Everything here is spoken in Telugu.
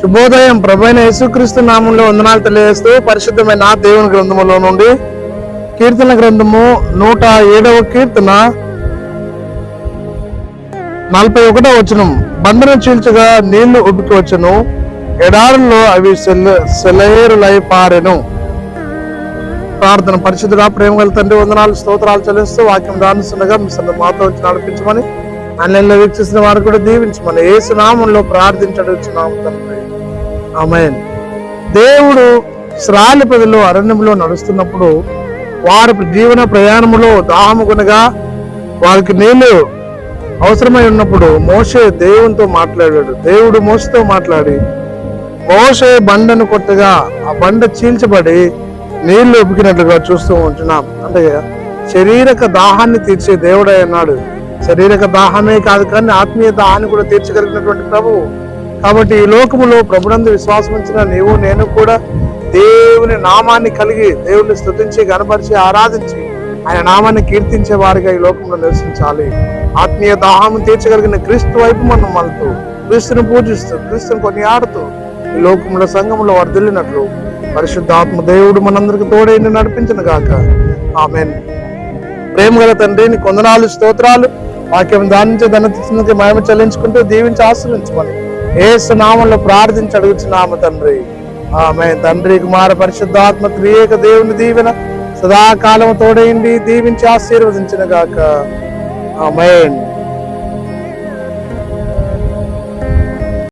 శుభోదయం ప్రభైన యేసుక్రీస్తు నామంలో వందనాలు తెలియజేస్తూ పరిశుద్ధమైన నా దేవుని గ్రంథములో నుండి కీర్తన గ్రంథము నూట ఏడవ కీర్తన నలభై ఒకటో వచనం. బంధన చీల్చగా నీళ్ళు ఉబ్బికి వచ్చను. ఎడారుల్లో అవి సెల సెలయేరులై పారెను. ప్రార్థన పరిశుద్ధుడా ప్రేమ గల తండ్రి వందనాలు స్తోత్రాలు చెల్లిస్తూ వాక్యం రానిస్తుండగా మీ సొంత మాతో వచ్చి నడిపించమని ఆన్లైన్లో వీక్షిస్తున్న వారు కూడా దీవించమని ఏసునామంలో నామంలో తండ్రి. ఆమెన్. దేవుడు శ్రాలి పదిలో అరణ్యంలో నడుస్తున్నప్పుడు వారి జీవన ప్రయాణములో దాహముగునగా వారికి నీళ్ళు అవసరమై ఉన్నప్పుడు మోసే దేవునితో మాట్లాడాడు. దేవుడు మోసతో మాట్లాడి మోషే బండను కొట్టగా ఆ బండ చీల్చబడి నీళ్ళు ఉబికినట్లుగా చూస్తూ ఉంటున్నాం. అంటే శరీరక దాహాన్ని తీర్చే దేవుడై అన్నాడు శరీరక దాహమే కాదు కానీ ఆత్మీయ దాహాన్ని కూడా తీర్చగలిగినటువంటి ప్రభువు కాబట్టి ఈ లోకములో ప్రభునందు విశ్వాసం ఉంచిన నీవు నేను కూడా దేవుని నామాన్ని కలిగి దేవుని స్థుతించి గనపరిచి ఆరాధించి ఆయన నామాన్ని కీర్తించే వారిగా ఈ లోకంలో నివసించాలి. ఆత్మీయ దాహం తీర్చగలిగిన క్రీస్తు వైపు మనం మలుతూ క్రీస్తుని పూజిస్తూ క్రీస్తుని కొనియాడుతూ ఈ లోకంలో సంఘంలో వర్ధిల్లినట్లు పరిశుద్ధాత్మ దేవుడు మనందరికి తోడైంది నడిపించిన గాక. ఆమెన్. ప్రేమ గల తండ్రి కొందనాలు స్తోత్రాలు. వాక్యం దానించి ధన మహిమ చెల్లించుకుంటూ దీవించి ఆశ్రయించమని ఏసు నామంలో ప్రార్థించి అడుగుచున్నాము తండ్రి. ఆమె తండ్రి కుమార పరిశుద్ధాత్మ త్రియేక దేవుని దీవెన సదాకాలం తోడైంది దీవించి ఆశీర్వదించిన గాక ఆమెన్.